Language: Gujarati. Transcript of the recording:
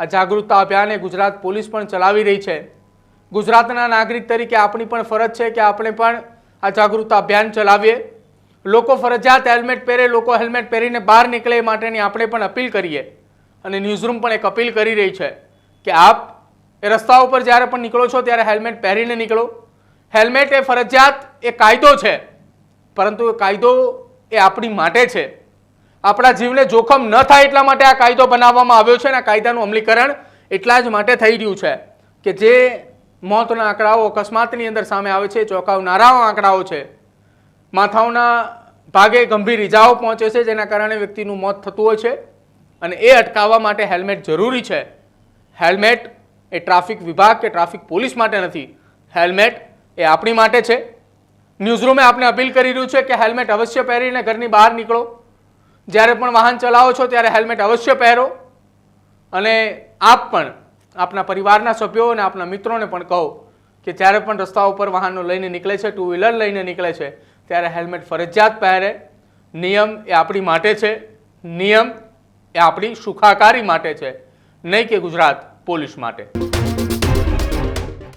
આ જાગૃતતા અભિયાન ગુજરાત પોલીસ પણ ચલાવી રહી છે. ગુજરાતના નાગરિક તરીકે આપણી પણ ફરજ છે કે આપણે પણ આ જાગૃતતા અભિયાન ચલાવીએ. લોકો ફરજિયાત હેલ્મેટ પહેરે, લોકો હેલ્મેટ પહેરીને બહાર નીકળે માટેની આપણે પણ અપીલ કરીએ. અને ન્યૂઝરૂમ પણ એક અપીલ કરી રહી છે કે આપ એ રસ્તા ઉપર જ્યારે પણ નીકળો છો ત્યારે હેલ્મેટ પહેરીને નીકળો. હેલ્મેટ એ ફરજિયાત એ કાયદો છે. પરંતુ કાયદો એ આપણી માટે છે. આપણા જીવને જોખમ ન થાય એટલા માટે આ કાયદો બનાવવામાં આવ્યો છે અને આ કાયદાનું અમલીકરણ એટલા જ માટે થઈ રહ્યું છે કે જે મોતના આંકડાઓ અકસ્માતની અંદર સામે આવે છે ચોંકાવનારા આંકડાઓ છે, માથાઓના ભાગે ગંભીર ઇજાઓ પહોંચે છે, જેના કારણે વ્યક્તિનું મોત થતું હોય છે અને એ અટકાવવા માટે હેલ્મેટ જરૂરી છે. હેલ્મેટ એ ટ્રાફિક વિભાગ કે ટ્રાફિક પોલીસ માટે નથી. હેલ્મેટ એ આપણી માટે છે. ન્યૂઝરૂમે આપને અપીલ કરી રહ્યું છે કે હેલ્મેટ અવશ્ય પહેરીને ઘરની બહાર નીકળો. જ્યારે પણ વાહન ચલાવો છો ત્યારે હેલ્મેટ અવશ્ય પહેરો. અને આપ પણ, આપના પરિવારના સભ્યો અને આપના મિત્રોને પણ કહો કે જ્યારે પણ રસ્તા ઉપર વાહનો લઈને નીકળે છે ટુ વ્હીલર લઈને નીકળે છે, ત્યારે હેલ્મેટ ફરજિયાત પહેરે. નિયમ એ આપણી માટે છે. નિયમ એ આપણી સુખાકારી માટે છે. નહીં કે ગુજરાત પોલીસ માટે.